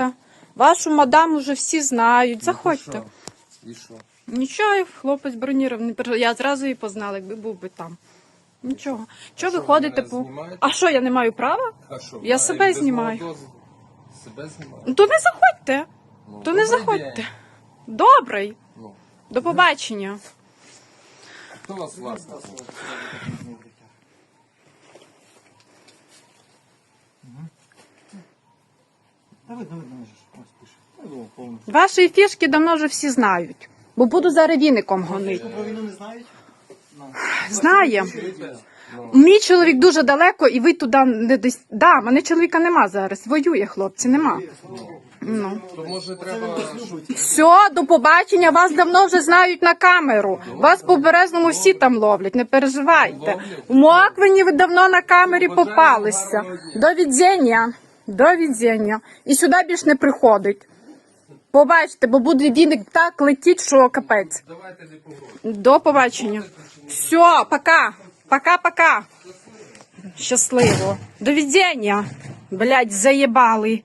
Заходьте. Вашу мадам уже всі знають. Заходьте. І що? Нічого, хлопець бронірований. Я зразу її познала, якби був би там. Нічого. Чого ви ходите по. знімаєте? А що, я не маю права? А що? Я а, себе без знімаю. мого дозволу? Себе знімаю. Ну то не заходьте. Ну, То не добрий заходьте. день. Добрий. Ну, До побачення. хто вас власник? Та видно, видно, вже ж пише. Я думав, повністю. Ваші фішки давно вже всі знають. Бо буду за ревіником гонити. Про війну не знають? Ну. Знає. Мій чоловік дуже далеко, і ви туди не десь. Да, мене чоловіка нема зараз. Воює, хлопці, нема. Ну. то може треба, Все, до побачення. Вас давно вже знають на камеру. Вас по березному всі там ловлять, не переживайте. В Моквині ви давно на камері попалися. До відзення. До візіння. І сюди більш не приходить. Побачите, бо буде віник так летіть, що капець. давайте не. До побачення. Все, пока. Пока-пока. Щасливо. До відзення. Блять, заєбали.